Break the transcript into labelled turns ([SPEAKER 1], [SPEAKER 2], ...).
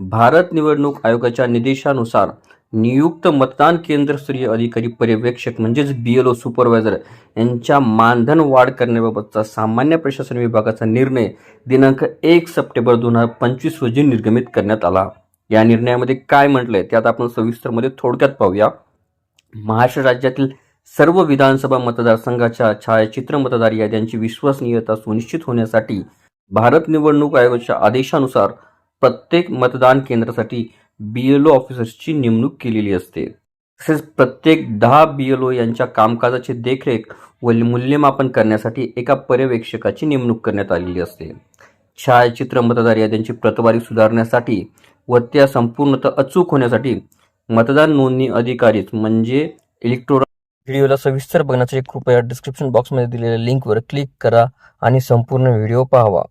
[SPEAKER 1] भारत निवडणूक आयोगाच्या निर्देशानुसार नियुक्त मतदान केंद्रस्तरीय अधिकारी पर्यवेक्षक म्हणजेच बी एल ओ सुपरवायझर यांच्या मानधन वाढ करण्याबाबतचा सामान्य प्रशासन विभागाचा निर्णय दिनांक एक सप्टेंबर दोन हजार पंचवीस रोजी निर्गमित करण्यात आला. या निर्णयामध्ये काय म्हटलंय त्यात आपण सविस्तरमध्ये थोडक्यात पाहूया. महाराष्ट्र राज्यातील सर्व विधानसभा मतदारसंघाच्या छायाचित्र मतदार याद्यांची विश्वसनीयता सुनिश्चित होण्यासाठी भारत निवडणूक आयोगाच्या आदेशानुसार प्रत्येक मतदान केंद्रासाठी बी एल ओ ऑफिसर्सची नेमणूक केलेली असते. तसेच प्रत्येक दहा बी एल ओ यांच्या कामकाजाची देखरेख व मूल्यमापन करण्यासाठी एका पर्यवेक्षकाची नेमणूक करण्यात आलेली असते. छायाचित्र मतदार याद्यांची प्रतवारी सुधारण्यासाठी व त्या संपूर्णतः अचूक होण्यासाठी मतदान नोंदणी अधिकारीच म्हणजे इलेक्ट्रोनिक व्हिडिओला सविस्तर बघण्यासाठी कृपया डिस्क्रिप्शन बॉक्समध्ये दिलेल्या लिंकवर क्लिक करा आणि संपूर्ण व्हिडिओ पाहावा.